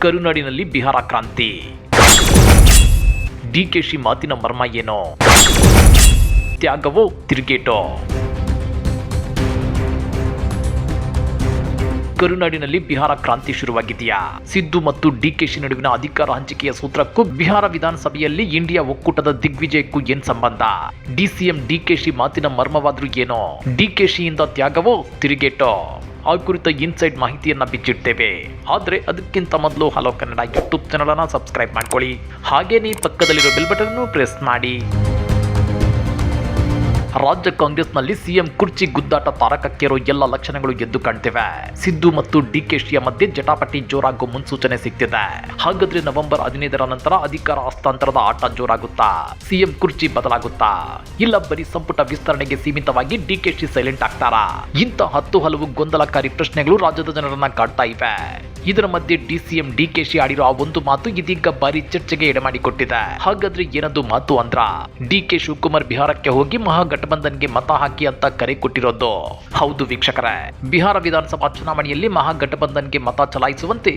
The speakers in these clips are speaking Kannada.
ಕರುನಾಡಿನಲ್ಲಿ ಬಿಹಾರ ಕ್ರಾಂತಿ. ಡಿಕೆಶಿ ಮಾತಿನ ಮರ್ಮ ಏನೋ? ತ್ಯಾಗವೋ ತಿರುಗೇಟೋ? ಕರುನಾಡಿನಲ್ಲಿ ಬಿಹಾರ ಕ್ರಾಂತಿ ಶುರುವಾಗಿದೆಯಾ? ಸಿದ್ದು ಮತ್ತು ಡಿಕೆಶಿ ನಡುವಿನ ಅಧಿಕಾರ ಹಂಚಿಕೆಯ ಸೂತ್ರಕ್ಕೂ ಬಿಹಾರ ವಿಧಾನಸಭೆಯಲ್ಲಿ ಇಂಡಿಯಾ ಒಕ್ಕೂಟದ ದಿಗ್ವಿಜಯಕ್ಕೂ ಏನ್ ಸಂಬಂಧ? ಡಿಸಿಎಂ ಡಿಕೆಶಿ ಮಾತಿನ ಮರ್ಮವಾದ್ರೂ ಏನೋ? ಡಿಕೆಶಿಯಿಂದ ತ್ಯಾಗವೋ ತಿರುಗೇಟೋ? ಆ ಕುರಿತ ಇನ್ಸೈಡ್ ಮಾಹಿತಿಯನ್ನ ಬಿಚ್ಚಿಡ್ತೇವೆ. ಆದ್ರೆ ಅದಕ್ಕಿಂತ ಮೊದಲು ಹಲೋ ಕನ್ನಡ ಯೂಟ್ಯೂಬ್ ಚಾನಲ್ ಅನ್ನ ಸಬ್ಸ್ಕ್ರೈಬ್ ಮಾಡ್ಕೊಳ್ಳಿ. ಹಾಗೇನೇ ಪಕ್ಕದಲ್ಲಿರೋ ಬೆಲ್ ಬಟನ್ ಪ್ರೆಸ್ ಮಾಡಿ. ರಾಜ್ಯ ಕಾಂಗ್ರೆಸ್ನಲ್ಲಿ ಸಿಎಂ ಕುರ್ಚಿ ಗುದ್ದಾಟ ತಾರಕಕ್ಕೇರೋ ಎಲ್ಲ ಲಕ್ಷಣಗಳು ಎದ್ದು ಕಾಣ್ತಿವೆ. ಸಿದ್ದು ಮತ್ತು ಡಿಕೆಶಿಯ ಮಧ್ಯೆ ಜಟಾಪಟಿ ಜೋರಾಗೋ ಮುನ್ಸೂಚನೆ ಸಿಗ್ತಿದೆ. ಹಾಗಾದ್ರೆ ನವೆಂಬರ್ ಹದಿನೈದರ ನಂತರ ಅಧಿಕಾರ ಹಸ್ತಾಂತರದ ಆಟ ಜೋರಾಗುತ್ತಾ? ಸಿಎಂ ಕುರ್ಚಿ ಬದಲಾಗುತ್ತಾ? ಇಲ್ಲ ಬರೀ ಸಂಪುಟ ವಿಸ್ತರಣೆಗೆ ಸೀಮಿತವಾಗಿ ಡಿಕೆಶಿ ಸೈಲೆಂಟ್ ಆಗ್ತಾರಾ? ಇಂಥ ಹತ್ತು ಹಲವು ಗೊಂದಲಕಾರಿ ಪ್ರಶ್ನೆಗಳು ರಾಜ್ಯದ ಜನರನ್ನ ಕಾಡ್ತಾ ಇವೆ. ಇದರ ಮಧ್ಯೆ ಡಿಸಿಎಂ ಡಿಕೆಶಿ ಆಡಿರೋ ಆ ಒಂದು ಮಾತು ಇದೀಗ ಭಾರಿ ಚರ್ಚೆಗೆ ಎಡೆಮಾಡಿಕೊಟ್ಟಿದೆ. ಹಾಗಾದ್ರೆ ಏನದು ಮಾತು ಅಂದ್ರ? ಡಿಕೆ ಶಿವಕುಮಾರ್ ಬಿಹಾರಕ್ಕೆ ಹೋಗಿ ಮಹಾಗಠಬಂಧನ್ಗೆ ಮತ ಹಾಕಿ ಅಂತ ಕರೆ ಕೊಟ್ಟಿರೋದು. ಹೌದು ವೀಕ್ಷಕರೇ. ಬಿಹಾರ ವಿಧಾನಸಭಾ ಚುನಾವಣೆಯಲ್ಲಿ ಮಹಾಗಠಬಂಧನ್ಗೆ ಮತ ಚಲಾಯಿಸುವಂತೆ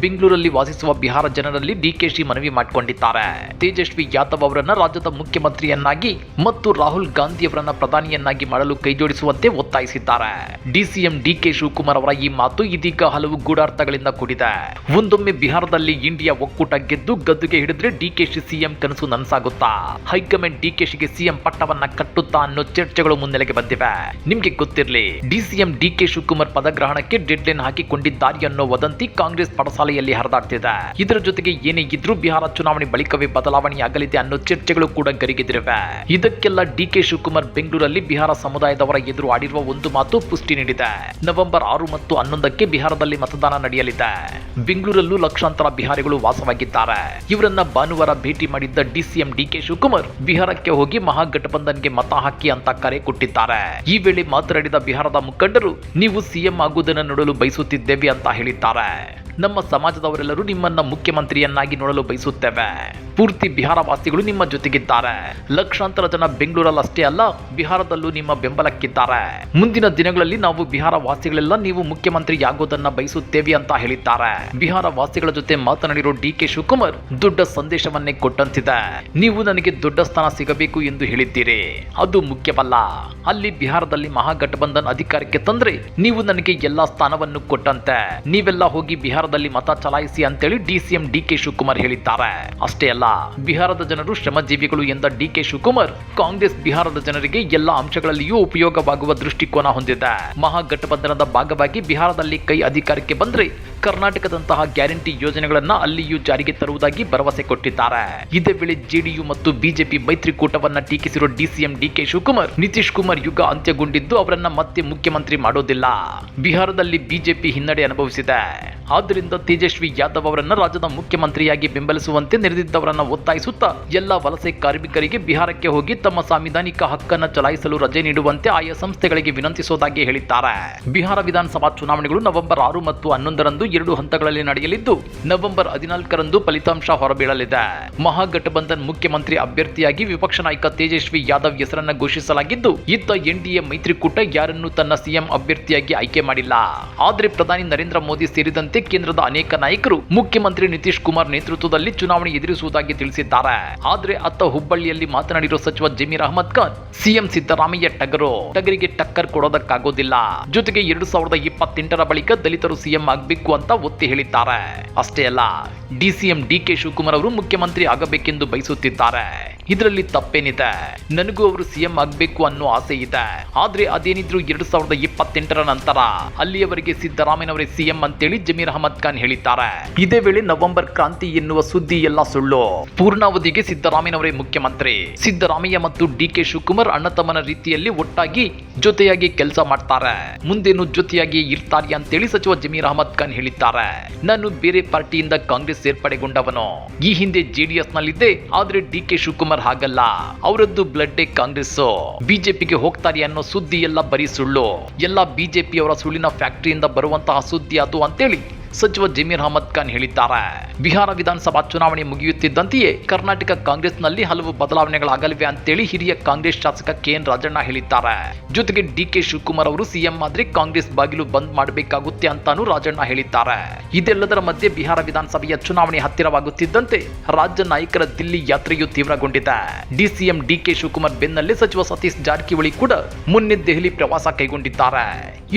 ಬೆಂಗಳೂರಲ್ಲಿ ವಾಸಿಸುವ ಬಿಹಾರ ಜನರಲ್ಲಿ ಡಿಕೆಶಿ ಮನವಿ ಮಾಡಿಕೊಂಡಿದ್ದಾರೆ. ತೇಜಸ್ವಿ ಯಾದವ್ ಅವರನ್ನ ರಾಜ್ಯದ ಮುಖ್ಯಮಂತ್ರಿಯನ್ನಾಗಿ ಮತ್ತು ರಾಹುಲ್ ಗಾಂಧಿ ಅವರನ್ನ ಪ್ರಧಾನಿಯನ್ನಾಗಿ ಮಾಡಲು ಕೈಜೋಡಿಸುವಂತೆ ಒತ್ತಾಯಿಸಿದ್ದಾರೆ. ಡಿಸಿಎಂ ಡಿಕೆ ಶಿವಕುಮಾರ್ ಅವರ ಈ ಮಾತು ಇದೀಗ ಹಲವು ಗೂಢಾರ್ಥಗಳಿಂದ ಕೂಡಿದೆ. ಒಂದೊಮ್ಮೆ ಬಿಹಾರದಲ್ಲಿ ಇಂಡಿಯಾ ಒಕ್ಕೂಟ ಗೆದ್ದು ಗದ್ದುಗೆ ಹಿಡಿದ್ರೆ ಡಿಕೆಶಿ ಸಿಎಂ ಕನಸು ನನಸಾಗುತ್ತಾ? ಹೈಕಮಾಂಡ್ ಡಿಕೆಶಿಗೆ ಸಿಎಂ ಪಟ್ಟವನ್ನ ಕಟ್ಟುತ್ತಾ ಅನ್ನೋ ಚರ್ಚೆಗಳು ಮುನ್ನೆಲೆಗೆ ಬಂದಿವೆ. ನಿಮ್ಗೆ ಗೊತ್ತಿರಲಿ ಡಿಸಿಎಂ ಡಿಕೆ ಶಿವಕುಮಾರ್ ಪದಗ್ರಹಣಕ್ಕೆ ಡೆಡ್ ಲೈನ್ ಹಾಕಿಕೊಂಡಿದ್ದಾರೆ ಅನ್ನೋ ವದಂತಿ ಕಾಂಗ್ರೆಸ್ ಪಡಸಾಲೆಯಲ್ಲಿ ಹರಿದಾಡ್ತಿದೆ. ಇದರ ಜೊತೆಗೆ ಏನೇ ಇದ್ರೂ ಬಿಹಾರ ಚುನಾವಣೆ ಬಳಿಕವೇ ಬದಲಾವಣೆಯಾಗಲಿದೆ ಅನ್ನೋ ಚರ್ಚೆಗಳು ಕೂಡ ಗರಿಗೆದಿರಿವೆ ಇದಕ್ಕೆಲ್ಲ ಡಿಕೆ ಶಿವಕುಮಾರ್ ಬೆಂಗಳೂರಲ್ಲಿ ಬಿಹಾರ ಸಮುದಾಯದವರ ಎದುರು ಆಡಿರುವ ಒಂದು ಮಾತು ಪುಷ್ಟಿ ನೀಡಿದೆ. ನವೆಂಬರ್ ಆರು ಮತ್ತು ಹನ್ನೊಂದಕ್ಕೆ ಬಿಹಾರದಲ್ಲಿ ಮತದಾನ ನಡೆಯಲಿದೆ. ಬೆಂಗಳೂರಲ್ಲೂ ಲಕ್ಷಾಂತರ ಬಿಹಾರಿಗಳು ವಾಸವಾಗಿದ್ದಾರೆ. ಇವರನ್ನ ಭಾನುವಾರ ಭೇಟಿ ಮಾಡಿದ್ದ ಡಿಸಿಎಂ ಡಿಕೆ ಶಿವಕುಮಾರ್, ಬಿಹಾರಕ್ಕೆ ಹೋಗಿ ಮಹಾಗಠಬಂಧನ್ಗೆ ಮತ ಹಾಕಿ ಅಂತ ಕರೆ ಕೊಟ್ಟಿದ್ದಾರೆ. ಈ ವೇಳೆ ಮಾತನಾಡಿದ ಬಿಹಾರದ ಮುಖಂಡರು, ನೀವು ಸಿಎಂ ಆಗುವುದನ್ನು ನೋಡಲು ಬಯಸುತ್ತಿದ್ದೇವೆ ಅಂತ ಹೇಳಿದ್ದಾರೆ. ನಮ್ಮ ಸಮಾಜದವರೆಲ್ಲರೂ ನಿಮ್ಮನ್ನ ಮುಖ್ಯಮಂತ್ರಿಯನ್ನಾಗಿ ನೋಡಲು ಬಯಸುತ್ತೇವೆ. ಪೂರ್ತಿ ಬಿಹಾರ ವಾಸಿಗಳು ನಿಮ್ಮ ಜೊತೆಗಿದ್ದಾರೆ. ಲಕ್ಷಾಂತರ ಜನ ಬೆಂಗಳೂರಲ್ಲಷ್ಟೇ ಅಲ್ಲ, ಬಿಹಾರದಲ್ಲೂ ನಿಮ್ಮ ಬೆಂಬಲಕ್ಕಿದ್ದಾರೆ. ಮುಂದಿನ ದಿನಗಳಲ್ಲಿ ನಾವು ಬಿಹಾರ ವಾಸಿಗಳೆಲ್ಲ ನೀವು ಮುಖ್ಯಮಂತ್ರಿಯಾಗೋದನ್ನ ಬಯಸುತ್ತೇವೆ ಅಂತ ಹೇಳಿದ್ದಾರೆ. ಬಿಹಾರ ವಾಸಿಗಳ ಜೊತೆ ಮಾತನಾಡಿರೋ ಡಿ ಕೆ ಶಿವಕುಮಾರ್ ದೊಡ್ಡ ಸಂದೇಶವನ್ನೇ ಕೊಟ್ಟಂತಿದೆ. ನೀವು ನನಗೆ ದೊಡ್ಡ ಸ್ಥಾನ ಸಿಗಬೇಕು ಎಂದು ಹೇಳಿದ್ದೀರಿ. ಅದು ಮುಖ್ಯವಲ್ಲ. ಅಲ್ಲಿ ಬಿಹಾರದಲ್ಲಿ ಮಹಾಗಠಬಂಧನ್ ಅಧಿಕಾರಕ್ಕೆ ತಂದ್ರೆ ನೀವು ನನಗೆ ಎಲ್ಲಾ ಸ್ಥಾನವನ್ನು ಕೊಟ್ಟಂತೆ. ನೀವೆಲ್ಲ ಹೋಗಿ ಬಿಹಾರದಲ್ಲಿ ಮತ ಚಲಾಯಿಸಿ ಅಂತೇಳಿ ಡಿಸಿಎಂ ಡಿಕೆ ಶಿವಕುಮಾರ್ ಹೇಳಿದ್ದಾರೆ. ಅಷ್ಟೇ ಅಲ್ಲ, ಬಿಹಾರದ ಜನರು ಶ್ರಮಜೀವಿಗಳು ಎಂದ ಡಿ ಕೆ ಶಿವಕುಮಾರ್, ಕಾಂಗ್ರೆಸ್ ಬಿಹಾರದ ಜನರಿಗೆ ಎಲ್ಲ ಅಂಶಗಳಲ್ಲಿಯೂ ಉಪಯೋಗವಾಗುವ ದೃಷ್ಟಿಕೋನ ಹೊಂದಿದೆ. ಮಹಾಗಠಬಂಧನದ ಭಾಗವಾಗಿ ಬಿಹಾರದಲ್ಲಿ ಕೈ ಅಧಿಕಾರಕ್ಕೆ ಬಂದ್ರೆ ಕರ್ನಾಟಕದಂತಹ ಗ್ಯಾರಂಟಿ ಯೋಜನೆಗಳನ್ನ ಅಲ್ಲಿಯೂ ಜಾರಿಗೆ ತರುವುದಾಗಿ ಭರವಸೆ ಕೊಟ್ಟಿದ್ದಾರೆ. ಇದೇ ವೇಳೆ ಜೆಡಿಯು ಮತ್ತು ಬಿಜೆಪಿ ಮೈತ್ರಿಕೂಟವನ್ನ ಟೀಕಿಸಿರುವ ಡಿಸಿಎಂ ಡಿಕೆ ಶಿವಕುಮಾರ್, ನಿತೀಶ್ ಕುಮಾರ್ ಯುಗ ಅಂತ್ಯಗೊಂಡಿದ್ದು ಅವರನ್ನ ಮತ್ತೆ ಮುಖ್ಯಮಂತ್ರಿ ಮಾಡೋದಿಲ್ಲ. ಬಿಹಾರದಲ್ಲಿ ಬಿಜೆಪಿ ಹಿನ್ನಡೆ ಅನುಭವಿಸಿದೆ. ಆದ್ದರಿಂದ ತೇಜಸ್ವಿ ಯಾದವ್ ಅವರನ್ನ ರಾಜ್ಯದ ಮುಖ್ಯಮಂತ್ರಿಯಾಗಿ ಬೆಂಬಲಿಸುವಂತೆ ನೆರೆದಿದ್ದವರನ್ನ ಒತ್ತಾಯಿಸುತ್ತಾ ಎಲ್ಲ ವಲಸೆ ಕಾರ್ಮಿಕರಿಗೆ ಬಿಹಾರಕ್ಕೆ ಹೋಗಿ ತಮ್ಮ ಸಾಂವಿಧಾನಿಕ ಹಕ್ಕನ್ನ ಚಲಾಯಿಸಲು ರಜೆ ನೀಡುವಂತೆ ಆಯಾ ಸಂಸ್ಥೆಗಳಿಗೆ ವಿನಂತಿಸುವುದಾಗಿ ಹೇಳಿದ್ದಾರೆ. ಬಿಹಾರ ವಿಧಾನಸಭಾ ಚುನಾವಣೆಗಳು ನವೆಂಬರ್ ಆರು ಮತ್ತು ಹನ್ನೊಂದರಂದು ಎರಡು ಹಂತಗಳಲ್ಲಿ ನಡೆಯಲಿದ್ದು, ನವೆಂಬರ್ ಹದಿನಾಲ್ಕರಂದು ಫಲಿತಾಂಶ ಹೊರಬೀಳಲಿದೆ. ಮಹಾಗಠಬಂಧನ್ ಮುಖ್ಯಮಂತ್ರಿ ಅಭ್ಯರ್ಥಿಯಾಗಿ ವಿಪಕ್ಷ ನಾಯಕ ತೇಜಸ್ವಿ ಯಾದವ್ ಹೆಸರನ್ನ ಘೋಷಿಸಲಾಗಿದ್ದು ಇತ್ತ ಎನ್ಡಿಎ ಮೈತ್ರಿಕೂಟ ಯಾರನ್ನು ತನ್ನ ಸಿಎಂ ಅಭ್ಯರ್ಥಿಯಾಗಿ ಆಯ್ಕೆ ಮಾಡಿಲ್ಲ. ಆದರೆ ಪ್ರಧಾನಿ ನರೇಂದ್ರ ಮೋದಿ ಸೇರಿದಂತೆ ಕೇಂದ್ರದ ಅನೇಕ ನಾಯಕರು ಮುಖ್ಯಮಂತ್ರಿ ನಿತೀಶ್ ಕುಮಾರ್ ನೇತೃತ್ವದಲ್ಲಿ ಚುನಾವಣೆ ಎದುರಿಸುವುದಾಗಿ ತಿಳಿಸಿದ್ದಾರೆ. ಆದರೆ ಅತ್ತ ಹುಬ್ಬಳ್ಳಿಯಲ್ಲಿ ಮಾತನಾಡಿರುವ ಸಚಿವ ಜಮೀರ್ ಅಹಮದ್ ಖಾನ್, ಸಿಎಂ ಸಿದ್ದರಾಮಯ್ಯ ಟಗರು. ಟಗರಿಗೆ ಟಕ್ಕರ್ ಕೊಡೋದಕ್ಕಾಗೋದಿಲ್ಲ. ಜೊತೆಗೆ ಎರಡು ಸಾವಿರದ ಇಪ್ಪತ್ತೆಂಟರ ಬಳಿಕ ದಲಿತರು ಸಿಎಂ ಆಗಬೇಕು ಅಂತ ಒತ್ತಿ ಹೇಳಿದ್ದಾರೆ. ಅಷ್ಟೇ ಅಲ್ಲ ಡಿಸಿಎಂ ಡಿಕೆ ಶಿವಕುಮಾರ್ ಅವರು ಮುಖ್ಯಮಂತ್ರಿ ಆಗಬೇಕೆಂದು ಬಯಸುತ್ತಿದ್ದಾರೆ. ಇದರಲ್ಲಿ ತಪ್ಪೇನಿದೆ? ನನಗೂ ಅವರು ಸಿಎಂ ಆಗಬೇಕು ಅನ್ನೋ ಆಸೆ ಇದೆ. ಆದ್ರೆ ಅದೇನಿದ್ರು ಎರಡ್ ಸಾವಿರದ ಇಪ್ಪತ್ತೆಂಟರ ನಂತರ ಅಲ್ಲಿಯವರೆಗೆ ಸಿದ್ದರಾಮಯ್ಯನವರೇ ಸಿಎಂ ಅಂತೇಳಿ ಜಮೀರ್ ಅಹಮದ್ ಖಾನ್ ಹೇಳಿದ್ದಾರೆ. ಇದೇ ವೇಳೆ ನವೆಂಬರ್ ಕ್ರಾಂತಿ ಎನ್ನುವ ಸುದ್ದಿ ಎಲ್ಲ ಸುಳ್ಳು. ಪೂರ್ಣಾವಧಿಗೆ ಸಿದ್ದರಾಮಯ್ಯನವರೇ ಮುಖ್ಯಮಂತ್ರಿ. ಸಿದ್ದರಾಮಯ್ಯ ಮತ್ತು ಡಿ ಕೆ ಶಿವಕುಮಾರ್ ಅಣ್ಣ ತಮ್ಮನ ರೀತಿಯಲ್ಲಿ ಒಟ್ಟಾಗಿ ಜೊತೆಯಾಗಿ ಕೆಲಸ ಮಾಡ್ತಾರೆ. ಮುಂದೇನು ಜೊತೆಯಾಗಿ ಇರ್ತಾರೆ ಅಂತೇಳಿ ಸಚಿವ ಜಮೀರ್ ಅಹಮದ್ ಖಾನ್ ಹೇಳಿದ್ದಾರೆ. ನಾನು ಬೇರೆ ಪಾರ್ಟಿಯಿಂದ ಕಾಂಗ್ರೆಸ್ ಸೇರ್ಪಡೆಗೊಂಡವನು. ಈ ಹಿಂದೆ ಜೆಡಿಎಸ್ ನಲ್ಲಿದ್ದೆ ಆದ್ರೆ ಡಿ ಕೆ ಶಿವಕುಮಾರ್ ಹಾಗಲ್ಲ. ಅವರದ್ದು ಬ್ಲಡ್ ಕಾಂಗ್ರೆಸ್ ಬಿಜೆಪಿಗೆ ಹೋಗ್ತಾರೆ ಅನ್ನೋ ಸುದ್ದಿ ಎಲ್ಲ ಬರೀ ಸುಳ್ಳು. ಎಲ್ಲ ಬಿಜೆಪಿ ಅವರ ಸುಳ್ಳಿನ ಫ್ಯಾಕ್ಟರಿಯಿಂದ ಬರುವಂತಹ ಸುದ್ದಿ ಅದು ಅಂತೇಳಿ ಸಚಿವ ಜಮೀರ್ ಅಹಮದ್ ಖಾನ್ ಹೇಳಿದ್ದಾರೆ. ಬಿಹಾರ ವಿಧಾನಸಭಾ ಚುನಾವಣೆ ಮುಗಿಯುತ್ತಿದ್ದಂತೆಯೇ ಕರ್ನಾಟಕ ಕಾಂಗ್ರೆಸ್ನಲ್ಲಿ ಹಲವು ಬದಲಾವಣೆಗಳಾಗಲಿವೆ ಅಂತೇಳಿ ಹಿರಿಯ ಕಾಂಗ್ರೆಸ್ ಶಾಸಕ ಕೆಎನ್ ರಾಜಣ್ಣ ಹೇಳಿದ್ದಾರೆ. ಜೊತೆಗೆ ಡಿಕೆ ಶಿವಕುಮಾರ್ ಅವರು ಸಿಎಂ ಆದ್ರೆ ಕಾಂಗ್ರೆಸ್ ಬಾಗಿಲು ಬಂದ್ ಮಾಡಬೇಕಾಗುತ್ತೆ ಅಂತಾನೂ ರಾಜಣ್ಣ ಹೇಳಿದ್ದಾರೆ. ಇದೆಲ್ಲದರ ಮಧ್ಯೆ ಬಿಹಾರ ವಿಧಾನಸಭೆಯ ಚುನಾವಣೆ ಹತ್ತಿರವಾಗುತ್ತಿದ್ದಂತೆ ರಾಜ್ಯ ನಾಯಕರ ದಿಲ್ಲಿ ಯಾತ್ರೆಯು ತೀವ್ರಗೊಂಡಿದೆ. ಡಿಸಿಎಂ ಡಿಕೆ ಶಿವಕುಮಾರ್ ಬೆನ್ನಲ್ಲೇ ಸಚಿವ ಸತೀಶ್ ಜಾರಕಿಹೊಳಿ ಕೂಡ ಮುನ್ನೆ ದೆಹಲಿ ಪ್ರವಾಸ ಕೈಗೊಂಡಿದ್ದಾರೆ.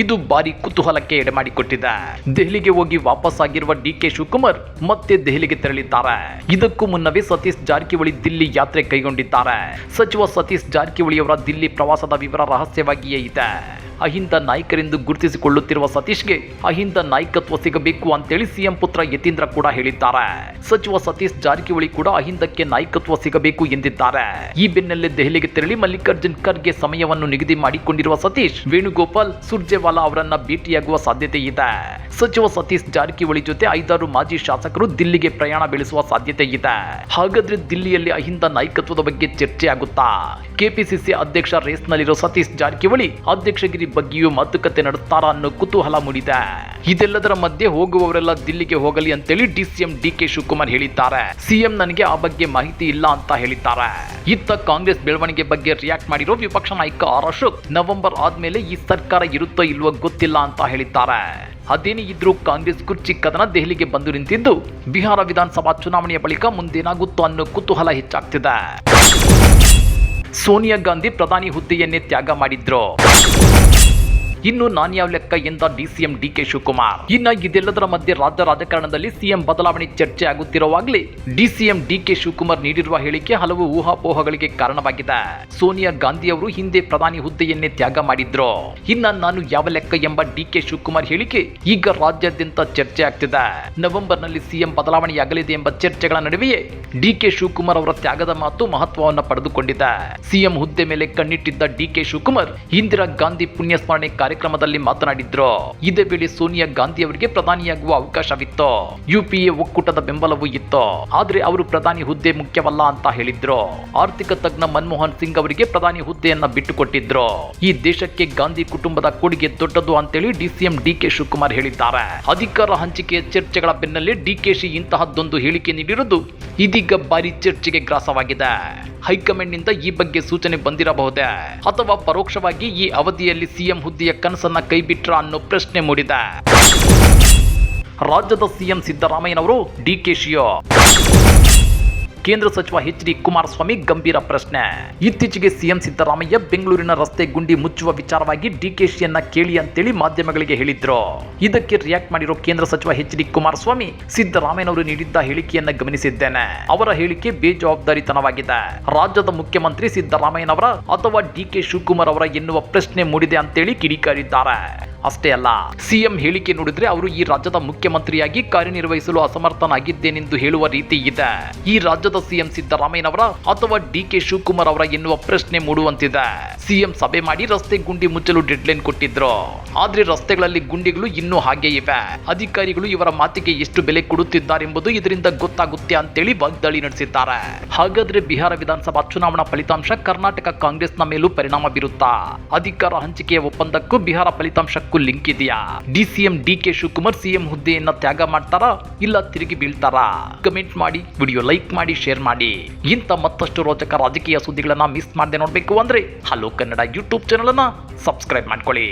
ಇದು ಭಾರಿ ಕುತೂಹಲಕ್ಕೆ ಎಡೆಮಾಡಿಕೊಟ್ಟಿದೆ. ದೆಹಲಿಗೆ ಹೋಗಿ ವಾಪಸ್ ಆಗಿರುವ ಡಿಕೆ ಶಿವಕುಮಾರ್ ಮತ್ತೆ ದೆಹಲಿಗೆ ತೆರಳಿದ್ದಾರೆ. ಇದಕ್ಕೂ ಮುನ್ನವೇ ಸತೀಶ್ ಜಾರಕಿಹೊಳಿ ದಿಲ್ಲಿ ಯಾತ್ರೆ ಕೈಗೊಂಡಿದ್ದಾರೆ. ಸಚಿವ ಸತೀಶ್ ಜಾರಕಿಹೊಳಿ ಅವರ ದಿಲ್ಲಿ ಪ್ರವಾಸದ ವಿವರ ರಹಸ್ಯವಾಗಿಯೇ ಇದೆ. ಅಹಿಂದ ನಾಯಕರೆಂದು ಗುರುತಿಸಿಕೊಳ್ಳುತ್ತಿರುವ ಸತೀಶ್ಗೆ ಅಹಿಂದ ನಾಯಕತ್ವ ಸಿಗಬೇಕು ಅಂತೇಳಿ ಸಿಎಂ ಪುತ್ರ ಯತೀಂದ್ರ ಕೂಡ ಹೇಳಿದ್ದಾರೆ. ಸಚಿವ ಸತೀಶ್ ಜಾರಕಿಹೊಳಿ ಕೂಡ ಅಹಿಂದಕ್ಕೆ ನಾಯಕತ್ವ ಸಿಗಬೇಕು ಎಂದಿದ್ದಾರೆ. ಈ ಬೆನ್ನಲ್ಲೇ ದೆಹಲಿಗೆ ತೆರಳಿ ಮಲ್ಲಿಕಾರ್ಜುನ್ ಖರ್ಗೆ ಸಮಯವನ್ನು ನಿಗದಿ ಮಾಡಿಕೊಂಡಿರುವ ಸತೀಶ್, ವೇಣುಗೋಪಾಲ್ ಸುರ್ಜೇವಾಲಾ ಅವರನ್ನ ಭೇಟಿಯಾಗುವ ಸಾಧ್ಯತೆ ಇದೆ. ಸಚಿವ ಸತೀಶ್ ಜಾರಕಿಹೊಳಿ ಜೊತೆ ಐದಾರು ಮಾಜಿ ಶಾಸಕರು ದಿಲ್ಲಿಗೆ ಪ್ರಯಾಣ ಬೆಳೆಸುವ ಸಾಧ್ಯತೆ ಇದೆ. ಹಾಗಾದ್ರೆ ದಿಲ್ಲಿಯಲ್ಲಿ ಅಹಿಂದ ನಾಯಕತ್ವದ ಬಗ್ಗೆ ಚರ್ಚೆ ಆಗುತ್ತಾ? ಕೆಪಿಸಿಸಿ ಅಧ್ಯಕ್ಷ ರೇಸ್ನಲ್ಲಿರೋ ಸತೀಶ್ ಜಾರಕಿಹೊಳಿ ಅಧ್ಯಕ್ಷಗಿರಿ ಬಗ್ಗೆಯೂ ಮಾತುಕತೆ ನಡೆಸ್ತಾರಾ ಅನ್ನೋ ಕುತೂಹಲ ಮೂಡಿದೆ. ಇದೆಲ್ಲದರ ಮಧ್ಯೆ ಹೋಗುವವರೆಲ್ಲ ದಿಲ್ಲಿಗೆ ಹೋಗಲಿ ಅಂತೇಳಿ ಡಿಸಿಎಂ ಡಿಕೆ ಶಿವಕುಮಾರ್ ಹೇಳಿದ್ದಾರೆ. ಸಿಎಂ ನನಗೆ ಆ ಬಗ್ಗೆ ಮಾಹಿತಿ ಇಲ್ಲ ಅಂತ ಹೇಳಿದ್ದಾರೆ. ಇತ್ತ ಕಾಂಗ್ರೆಸ್ ಬೆಳವಣಿಗೆ ಬಗ್ಗೆ ರಿಯಾಕ್ಟ್ ಮಾಡಿರೋ ವಿಪಕ್ಷ ನಾಯಕ ಆರ್ ಅಶೋಕ್, ನವೆಂಬರ್ ಆದ್ಮೇಲೆ ಈ ಸರ್ಕಾರ ಇರುತ್ತೋ ಇಲ್ವೋ ಗೊತ್ತಿಲ್ಲ ಅಂತ ಹೇಳಿದ್ದಾರೆ. ಅದೇನೇ ಇದ್ರೂ ಕಾಂಗ್ರೆಸ್ ಕುರ್ಚಿ ಕದನ ದೆಹಲಿಗೆ ಬಂದು ನಿಂತಿದ್ದು. ಬಿಹಾರ ವಿಧಾನಸಭಾ ಚುನಾವಣೆಯ ಬಳಿಕ ಮುಂದೇನಾಗುತ್ತೋ ಅನ್ನೋ ಕುತೂಹಲ ಹೆಚ್ಚಾಗ್ತಿದೆ. ಸೋನಿಯಾ ಗಾಂಧಿ ಪ್ರಧಾನಿ ಹುದ್ದೆಯನ್ನೇ ತ್ಯಾಗ ಮಾಡಿದ್ರು. ಇನ್ನು ನಾನ್ಯಾವ ಲೆಕ್ಕ ಎಂದ ಡಿಸಿಎಂ ಡಿಕೆ ಶಿವಕುಮಾರ್? ಇನ್ನ ಇದೆಲ್ಲದರ ಮಧ್ಯೆ ರಾಜ್ಯ ರಾಜಕಾರಣದಲ್ಲಿ ಸಿಎಂ ಬದಲಾವಣೆ ಚರ್ಚೆ ಆಗುತ್ತಿರುವಾಗಲೇ ಡಿಸಿಎಂ ಡಿಕೆ ಶಿವಕುಮಾರ್ ನೀಡಿರುವ ಹೇಳಿಕೆ ಹಲವು ಊಹಾಪೋಹಗಳಿಗೆ ಕಾರಣವಾಗಿದೆ. ಸೋನಿಯಾ ಗಾಂಧಿ ಅವರು ಹಿಂದೆ ಪ್ರಧಾನಿ ಹುದ್ದೆಯನ್ನೇ ತ್ಯಾಗ ಮಾಡಿದ್ರು. ಇನ್ನ ನಾನು ಯಾವ ಲೆಕ್ಕ ಎಂಬ ಡಿಕೆ ಶಿವಕುಮಾರ್ ಹೇಳಿಕೆ ಈಗ ರಾಜ್ಯಾದ್ಯಂತ ಚರ್ಚೆ ಆಗ್ತಿದೆ. ನವೆಂಬರ್ನಲ್ಲಿ ಸಿಎಂ ಬದಲಾವಣೆಯಾಗಲಿದೆ ಎಂಬ ಚರ್ಚೆಗಳ ನಡುವೆಯೇ ಡಿಕೆ ಶಿವಕುಮಾರ್ ಅವರ ತ್ಯಾಗದ ಮಾತು ಮಹತ್ವವನ್ನು ಪಡೆದುಕೊಂಡಿದೆ. ಸಿಎಂ ಹುದ್ದೆ ಮೇಲೆ ಕಣ್ಣಿಟ್ಟಿದ್ದ ಡಿಕೆ ಶಿವಕುಮಾರ್ ಇಂದಿರಾ ಗಾಂಧಿ ಪುಣ್ಯಸ್ಮರಣೆ ಕಾರ್ಯಕ್ರಮದಲ್ಲಿ ಮಾತನಾಡಿದ್ರು. ಇದೇ ವೇಳೆ ಸೋನಿಯಾ ಗಾಂಧಿ ಅವರಿಗೆ ಪ್ರಧಾನಿಯಾಗುವ ಅವಕಾಶವಿತ್ತು. ಯುಪಿಎ ಒಕ್ಕೂಟದ ಬೆಂಬಲವೂ ಇತ್ತು. ಆದ್ರೆ ಅವರು ಪ್ರಧಾನಿ ಹುದ್ದೆ ಮುಖ್ಯವಲ್ಲ ಅಂತ ಹೇಳಿದ್ರು. ಆರ್ಥಿಕ ತಜ್ಞ ಮನಮೋಹನ್ ಸಿಂಗ್ ಅವರಿಗೆ ಪ್ರಧಾನಿ ಹುದ್ದೆಯನ್ನ ಬಿಟ್ಟುಕೊಟ್ಟಿದ್ರು. ಈ ದೇಶಕ್ಕೆ ಗಾಂಧಿ ಕುಟುಂಬದ ಕೊಡುಗೆ ದೊಡ್ಡದು ಅಂತೇಳಿ ಡಿಸಿಎಂ ಡಿಕೆ ಶಿವಕುಮಾರ್ ಹೇಳಿದ್ದಾರೆ. ಅಧಿಕಾರ ಹಂಚಿಕೆಯ ಚರ್ಚೆಗಳ ಬೆನ್ನಲ್ಲೇ ಡಿಕೆಶಿ ಇಂತಹದ್ದೊಂದು ಹೇಳಿಕೆ ನೀಡಿರುವುದು ಇದೀಗ ಭಾರಿ ಚರ್ಚೆಗೆ ಗ್ರಾಸವಾಗಿದೆ. ಹೈಕಮಾಂಡ್ನಿಂದ ಈ ಬಗ್ಗೆ ಸೂಚನೆ ಬಂದಿರಬಹುದೇ? ಅಥವಾ ಪರೋಕ್ಷವಾಗಿ ಈ ಅವಧಿಯಲ್ಲಿ ಸಿಎಂ ಹುದ್ದೆಯ ಕನಸನ್ನ ಕೈಬಿಟ್ರ ಅನ್ನೋ ಪ್ರಶ್ನೆ ಮೂಡಿದೆ. ರಾಜ್ಯದ ಸಿಎಂ ಸಿದ್ದರಾಮಯ್ಯನವರು ಡಿಕೆಶಿಯೋ ಕೇಂದ್ರ ಸಚಿವ ಎಚ್ ಡಿ ಕುಮಾರಸ್ವಾಮಿ ಗಂಭೀರ ಪ್ರಶ್ನೆ. ಇತ್ತೀಚೆಗೆ ಸಿಎಂ ಸಿದ್ದರಾಮಯ್ಯ ಬೆಂಗಳೂರಿನ ರಸ್ತೆ ಗುಂಡಿ ಮುಚ್ಚುವ ವಿಚಾರವಾಗಿ ಡಿಕೆಶಿಯನ್ನ ಕೇಳಿ ಅಂತೇಳಿ ಮಾಧ್ಯಮಗಳಿಗೆ ಹೇಳಿದ್ರು. ಇದಕ್ಕೆ ರಿಯಾಕ್ಟ್ ಮಾಡಿರೋ ಕೇಂದ್ರ ಸಚಿವ ಎಚ್ ಡಿ ಕುಮಾರಸ್ವಾಮಿ ಸಿದ್ದರಾಮಯ್ಯನವರು ನೀಡಿದ್ದ ಹೇಳಿಕೆಯನ್ನ ಗಮನಿಸಿದ್ದೇನೆ. ಅವರ ಹೇಳಿಕೆ ಬೇಜವಾಬ್ದಾರಿತನವಾಗಿದೆ. ರಾಜ್ಯದ ಮುಖ್ಯಮಂತ್ರಿ ಸಿದ್ದರಾಮಯ್ಯನವರ ಅಥವಾ ಡಿಕೆ ಶಿವಕುಮಾರ್ ಅವರ ಎನ್ನುವ ಪ್ರಶ್ನೆ ಮೂಡಿದೆ ಅಂತೇಳಿ ಕಿಡಿಕಾರಿದ್ದಾರೆ. ಅಷ್ಟೇ ಅಲ್ಲ, ಸಿಎಂ ಹೇಳಿಕೆ ನೋಡಿದ್ರೆ ಅವರು ಈ ರಾಜ್ಯದ ಮುಖ್ಯಮಂತ್ರಿಯಾಗಿ ಕಾರ್ಯನಿರ್ವಹಿಸಲು ಅಸಮರ್ಥನಾಗಿದ್ದೇನೆಂದು ಹೇಳುವ ರೀತಿ ಇದೆ. ಈ ರಾಜ್ಯದ ಸಿಎಂ ಸಿದ್ದರಾಮಯ್ಯನವರ ಅಥವಾ ಡಿ ಕೆ ಶಿವಕುಮಾರ್ ಅವರ ಎನ್ನುವ ಪ್ರಶ್ನೆ ಮೂಡುವಂತಿದೆ. ಸಿಎಂ ಸಭೆ ಮಾಡಿ ರಸ್ತೆ ಗುಂಡಿ ಮುಚ್ಚಲು ಡೆಡ್ಲೈನ್ ಕೊಟ್ಟಿದ್ರು. ಆದ್ರೆ ರಸ್ತೆಗಳಲ್ಲಿ ಗುಂಡಿಗಳು ಇನ್ನೂ ಹಾಗೆ ಇವೆ. ಅಧಿಕಾರಿಗಳು ಇವರ ಮಾತಿಗೆ ಎಷ್ಟು ಬೆಲೆ ಕೊಡುತ್ತಿದ್ದಾರೆಂಬುದು ಇದರಿಂದ ಗೊತ್ತಾಗುತ್ತೆ ಅಂತೇಳಿ ವಾಗ್ದಾಳಿ ನಡೆಸಿದ್ದಾರೆ. ಹಾಗಾದ್ರೆ ಬಿಹಾರ ವಿಧಾನಸಭಾ ಚುನಾವಣಾ ಫಲಿತಾಂಶ ಕರ್ನಾಟಕ ಕಾಂಗ್ರೆಸ್ನ ಮೇಲೂ ಪರಿಣಾಮ ಬೀರುತ್ತಾ? ಅಧಿಕಾರ ಹಂಚಿಕೆಯ ಒಪ್ಪಂದಕ್ಕೂ ಬಿಹಾರ ಫಲಿತಾಂಶಕ್ಕೂ ಲಿಂಕ್ ಇದೆಯಾ? ಡಿಸಿಎಂ ಡಿಕೆ ಶಿವಕುಮಾರ್ ಸಿಎಂ ಹುದ್ದೆಯನ್ನ ತ್ಯಾಗ ಮಾಡ್ತಾರಾ? ಇಲ್ಲ ತಿರುಗಿ ಬೀಳ್ತಾರಾ? ಕಮೆಂಟ್ ಮಾಡಿ ವಿಡಿಯೋ ಲೈಕ್ ಮಾಡಿ ಶೇರ್ ಮಾಡಿ. ಇಂಥ ಮತ್ತಷ್ಟು ರೋಚಕ ರಾಜಕೀಯ ಸುದ್ದಿಗಳನ್ನ ಮಿಸ್ ಮಾಡದೆ ನೋಡಬೇಕು ಅಂದ್ರೆ ಹಲೋ ಕನ್ನಡ ಯೂಟ್ಯೂಬ್ ಚಾನಲ್ ಅನ್ನ ಸಬ್ಸ್ಕ್ರೈಬ್ ಮಾಡ್ಕೊಳ್ಳಿ.